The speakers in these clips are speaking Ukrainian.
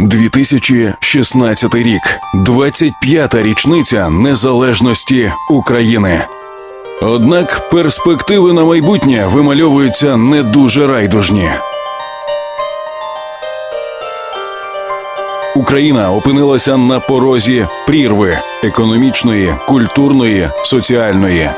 2016 рік, 25-та річниця незалежності України. Однак перспективи на майбутнє вимальовуються не дуже райдужні. Україна опинилася на порозі прірви економічної, культурної, соціальної.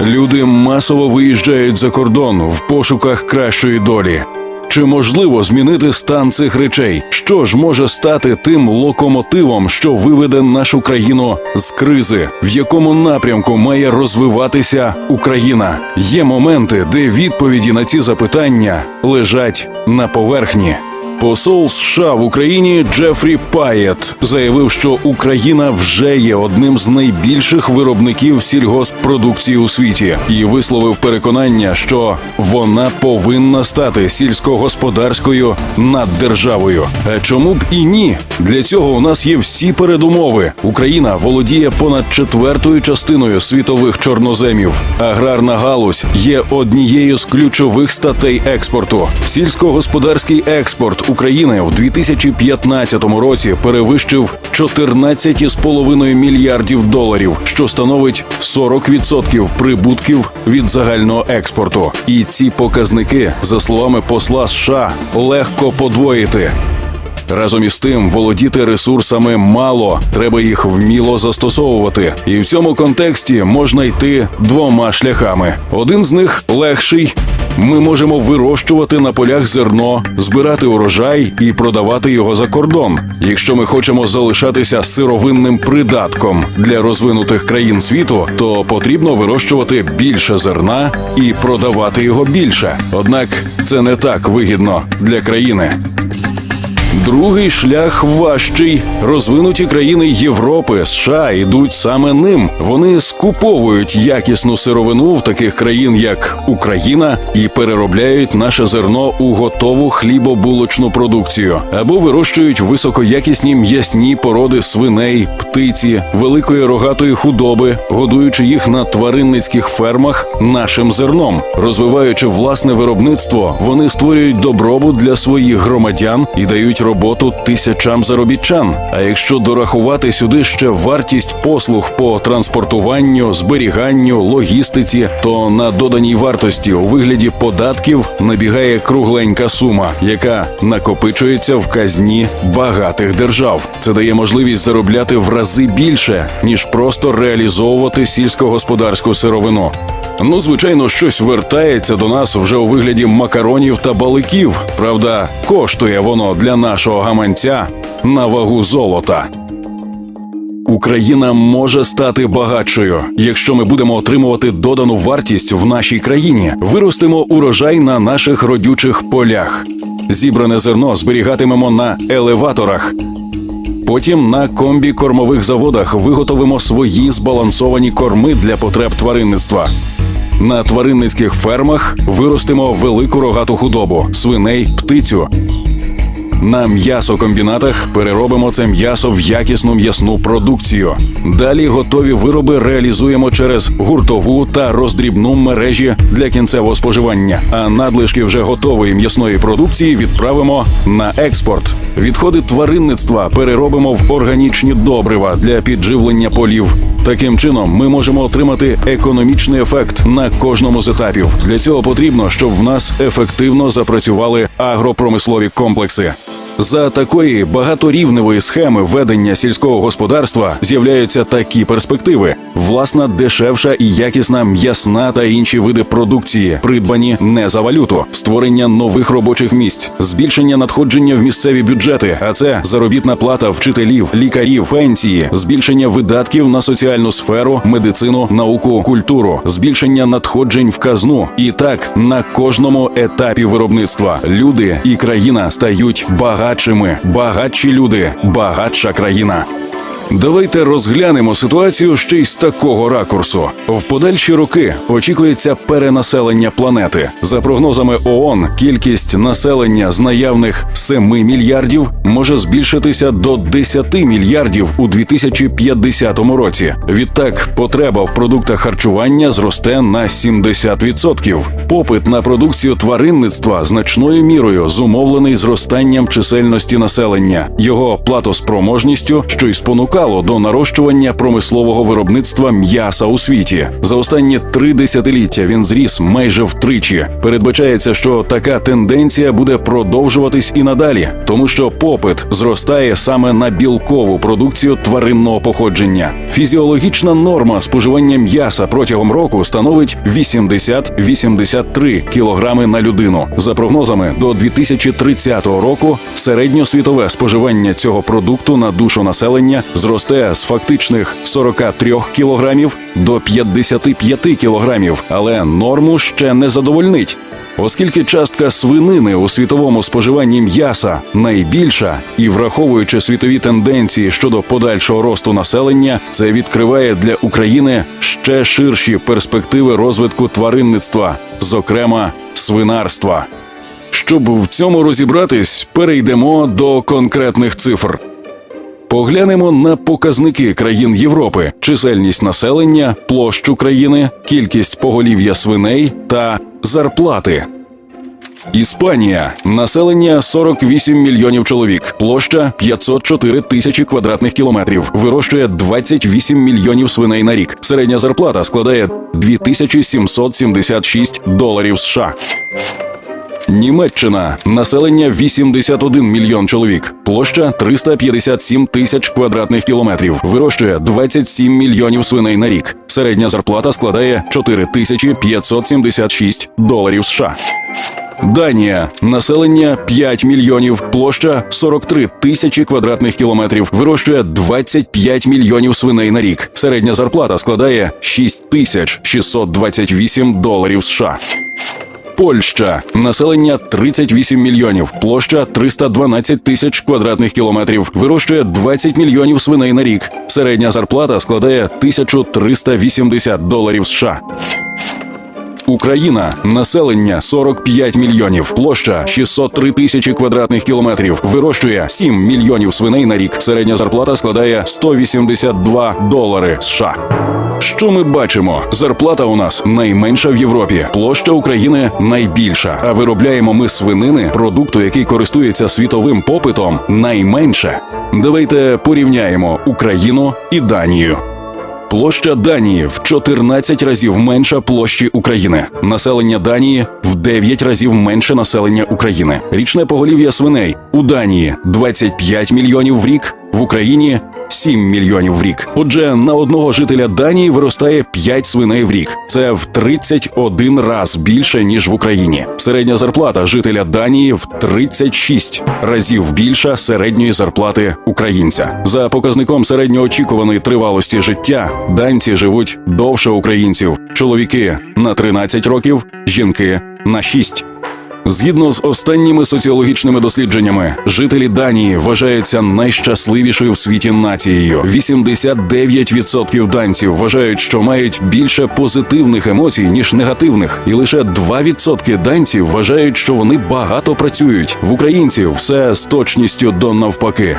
Люди масово виїжджають за кордон в пошуках кращої долі. Чи можливо змінити стан цих речей? Що ж може стати тим локомотивом, що виведе нашу країну з кризи? В якому напрямку має розвиватися Україна? Є моменти, де відповіді на ці запитання лежать на поверхні. Посол США в Україні Джефрі Паєт заявив, що Україна вже є одним з найбільших виробників сільгоспродукції у світі, і висловив переконання, що вона повинна стати сільськогосподарською наддержавою. А чому б і ні? Для цього у нас є всі передумови. Україна володіє понад четвертою частиною світових чорноземів. Аграрна галузь є однією з ключових статей експорту. Сільськогосподарський експорт України в 2015 році перевищив 14,5 мільярдів доларів, що становить 40% прибутків від загального експорту. І ці показники, за словами посла США, легко подвоїти. Разом із тим, володіти ресурсами мало, треба їх вміло застосовувати. І в цьому контексті можна йти двома шляхами. Один з них легший. Ми можемо вирощувати на полях зерно, збирати урожай і продавати його за кордон. Якщо ми хочемо залишатися сировинним придатком для розвинутих країн світу, то потрібно вирощувати більше зерна і продавати його більше. Однак це не так вигідно для країни. Другий шлях важчий. Розвинуті країни Європи, США йдуть саме ним. Вони скуповують якісну сировину в таких країн, як Україна, і переробляють наше зерно у готову хлібобулочну продукцію або вирощують високоякісні м'ясні породи свиней, птиці, великої рогатої худоби, годуючи їх на тваринницьких фермах нашим зерном. Розвиваючи власне виробництво, вони створюють добробут для своїх громадян і дають роботу тисячам заробітчан. А якщо дорахувати сюди ще вартість послуг по транспортуванню, зберіганню, логістиці, то на доданій вартості у вигляді податків набігає кругленька сума, яка накопичується в казні багатих держав. Це дає можливість заробляти в рази більше ніж просто реалізовувати сільськогосподарську сировину. Ну, звичайно, щось вертається до нас вже у вигляді макаронів та баликів. Правда, коштує воно для нашого гаманця на вагу золота. Україна може стати багатшою, якщо ми будемо отримувати додану вартість в нашій країні, виростимо урожай на наших родючих полях. Зібране зерно зберігатимемо на елеваторах. Потім на комбі-кормових заводах виготовимо свої збалансовані корми для потреб тваринництва. На тваринницьких фермах виростимо велику рогату худобу, свиней, птицю. На м'ясокомбінатах переробимо це м'ясо в якісну м'ясну продукцію. Далі готові вироби реалізуємо через гуртову та роздрібну мережі для кінцевого споживання. А надлишки вже готової м'ясної продукції відправимо на експорт. Відходи тваринництва переробимо в органічні добрива для підживлення полів. Таким чином, ми можемо отримати економічний ефект на кожному з етапів. Для цього потрібно, щоб в нас ефективно запрацювали агропромислові комплекси. За такої багаторівневої схеми ведення сільського господарства з'являються такі перспективи: власна дешевша і якісна м'ясна та інші види продукції, придбані не за валюту, створення нових робочих місць, збільшення надходження в місцеві бюджети, а це заробітна плата вчителів, лікарів, пенсії, збільшення видатків на соціальну сферу, медицину, науку, культуру, збільшення надходжень в казну. І так на кожному етапі виробництва. Люди і країна стають багатшими, багатші люди, багатша країна. Давайте розглянемо ситуацію ще й з такого ракурсу. В подальші роки очікується перенаселення планети. За прогнозами ООН, кількість населення з наявних 7 мільярдів може збільшитися до 10 мільярдів у 2050 році. Відтак, потреба в продуктах харчування зросте на 70%. Попит на продукцію тваринництва значною мірою зумовлений зростанням чисельності населення, його платоспроможністю, що й спонукало до нарощування промислового виробництва м'яса у світі. За останні три десятиліття він зріс майже втричі. Передбачається, що така тенденція буде продовжуватись і надалі, тому що попит зростає саме на білкову продукцію тваринного походження. Фізіологічна норма споживання м'яса протягом року становить 80-83 кілограми на людину. За прогнозами, до 2030 року середньосвітове споживання цього продукту на душу населення зросте з фактичних 43 кілограмів до 55 кілограмів, але норму ще не задовольнить. Оскільки частка свинини у світовому споживанні м'яса найбільша, і враховуючи світові тенденції щодо подальшого росту населення, це відкриває для України ще ширші перспективи розвитку тваринництва, зокрема свинарства. Щоб в цьому розібратись, перейдемо до конкретних цифр. Поглянемо на показники країн Європи: чисельність населення, площу країни, кількість поголів'я свиней та зарплати. Іспанія населення 48 мільйонів чоловік, площа 504 тисячі квадратних кілометрів, вирощує 28 мільйонів свиней на рік. Середня зарплата складає 2776 доларів США. Німеччина населення 81 мільйон чоловік, площа 357 тисяч квадратних кілометрів, вирощує 27 мільйонів свиней на рік. Середня зарплата складає 4 тисячі 576 доларів США. Данія населення 5 мільйонів, площа 43 тисячі квадратних кілометрів, вирощує 25 мільйонів свиней на рік. Середня зарплата складає 6 тисяч 628 доларів США. Польща населення 38 мільйонів, площа 312 тисяч квадратних кілометрів, вирощує 20 мільйонів свиней на рік. Середня зарплата складає 1380 доларів США. Україна населення 45 мільйонів, площа 603 тисячі квадратних кілометрів, вирощує 7 мільйонів свиней на рік. Середня зарплата складає 182 долари США. Що ми бачимо? Зарплата у нас найменша в Європі, площа України найбільша. А виробляємо ми свинини, продукту, який користується світовим попитом, найменше. Давайте порівняємо Україну і Данію. Площа Данії в 14 разів менша площі України. Населення Данії в 9 разів менше населення України. Річне поголів'я свиней у Данії 25 мільйонів в рік, в Україні 7 мільйонів в рік. Отже, на одного жителя Данії виростає 5 свиней в рік. Це в 31 раз більше ніж в Україні. Середня зарплата жителя Данії в 36 разів більша середньої зарплати українця. За показником середньоочікуваної тривалості життя данці живуть довше українців. Чоловіки на 13 років, жінки на 6. Згідно з останніми соціологічними дослідженнями, жителі Данії вважаються найщасливішою в світі нацією. 89% данців вважають, що мають більше позитивних емоцій ніж негативних, і лише 2% данців вважають, що вони багато працюють. В українців все з точністю до навпаки.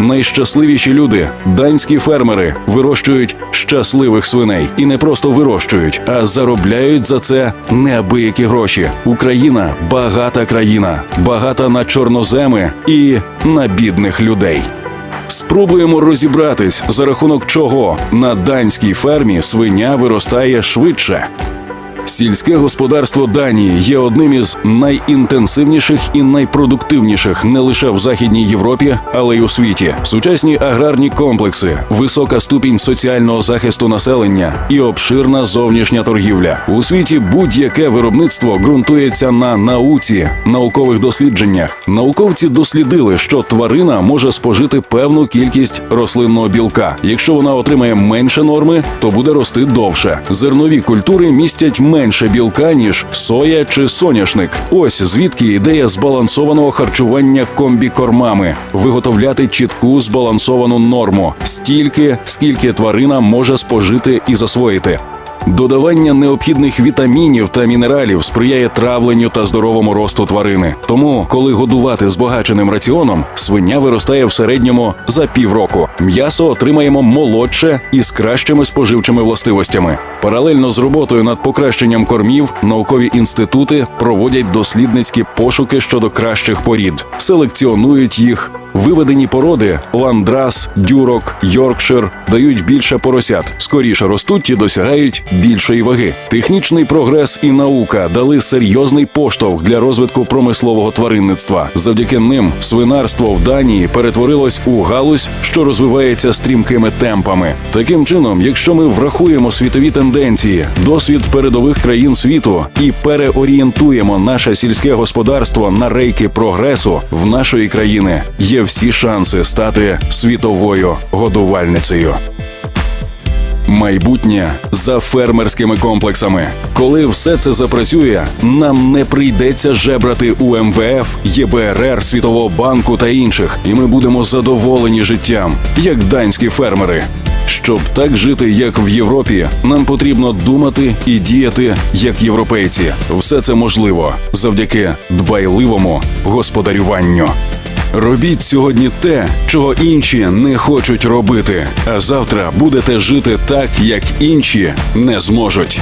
Найщасливіші люди, данські фермери, вирощують щасливих свиней і не просто вирощують, а заробляють за це неабиякі гроші. Україна багата країна, багата на чорноземи і на бідних людей. Спробуємо розібратись, за рахунок чого на данській фермі свиня виростає швидше. Сільське господарство Данії є одним із найінтенсивніших і найпродуктивніших не лише в Західній Європі, але й у світі. Сучасні аграрні комплекси, висока ступінь соціального захисту населення і обширна зовнішня торгівля. У світі будь-яке виробництво ґрунтується на науці, наукових дослідженнях. Науковці дослідили, що тварина може спожити певну кількість рослинного білка. Якщо вона отримає менше норми, то буде рости довше. Зернові культури містять менше білка ніж соя чи соняшник. Ось звідки ідея збалансованого харчування комбікормами виготовляти чітку збалансовану норму стільки, скільки тварина може спожити і засвоїти. Додавання необхідних вітамінів та мінералів сприяє травленню та здоровому росту тварини. Тому, коли годувати збагаченим раціоном, свиня виростає в середньому за півроку. М'ясо отримаємо молодше і з кращими споживчими властивостями. Паралельно з роботою над покращенням кормів, наукові інститути проводять дослідницькі пошуки щодо кращих порід, селекціонують їх. Виведені породи ландрас, дюрок, йоркшир дають більше поросят, скоріше ростуть і досягають більшої ваги. Технічний прогрес і наука дали серйозний поштовх для розвитку промислового тваринництва. Завдяки ним свинарство в Данії перетворилось у галузь, що розвивається стрімкими темпами. Таким чином, якщо ми врахуємо світові тенденції, досвід передових країн світу і переорієнтуємо наше сільське господарство на рейки прогресу в нашої країни, є всі шанси стати світовою годувальницею. Майбутнє за фермерськими комплексами. Коли все це запрацює, нам не прийдеться жебрати у МВФ, ЄБРР, Світового банку та інших, і ми будемо задоволені життям, як данські фермери. Щоб так жити, як в Європі, нам потрібно думати і діяти як європейці. Все це можливо завдяки дбайливому господарюванню. Робіть сьогодні те, чого інші не хочуть робити, а завтра будете жити так, як інші не зможуть.